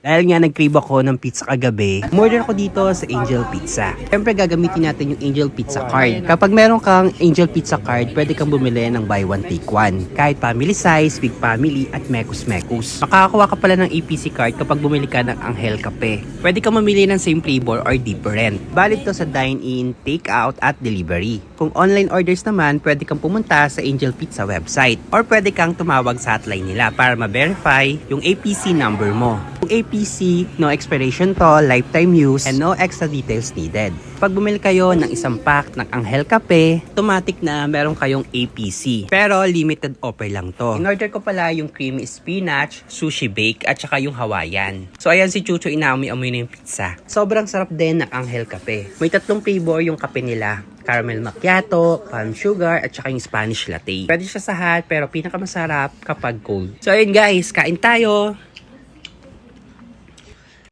Dahil nga nag-crave ako ng pizza kagabi, umorder ako dito sa Angel Pizza. Siyempre gagamitin natin yung Angel Pizza card. Kapag meron kang Angel Pizza card, pwede kang bumili ng buy one take one. Kahit family size, big family, at mekus mekus. Makakakuha ka pala ng APC card kapag bumili ka ng Angel Cafe. Pwede kang mamili ng same flavor or different. Valid to sa dine-in, take-out, at delivery. Kung online orders naman, pwede kang pumunta sa Angel Pizza website or pwede kang tumawag sa hotline nila para ma-verify yung APC number mo. Yung APC, no expiration to, lifetime use, and no extra details needed. Pag bumili kayo ng isang pack ng Angel Cafe, automatic na meron kayong APC. Pero limited offer lang to. In-order ko pala yung creamy spinach, sushi bake, at saka yung Hawaiian. So ayan si Chucho inaamoy-amoy na yung pizza. Sobrang sarap din ng Angel Cafe. May tatlong flavor yung kape nila caramel macchiato, palm sugar, at saka yung Spanish latte. Pwede siya sa hot, pero pinakamasarap kapag cold. So ayun guys, kain tayo!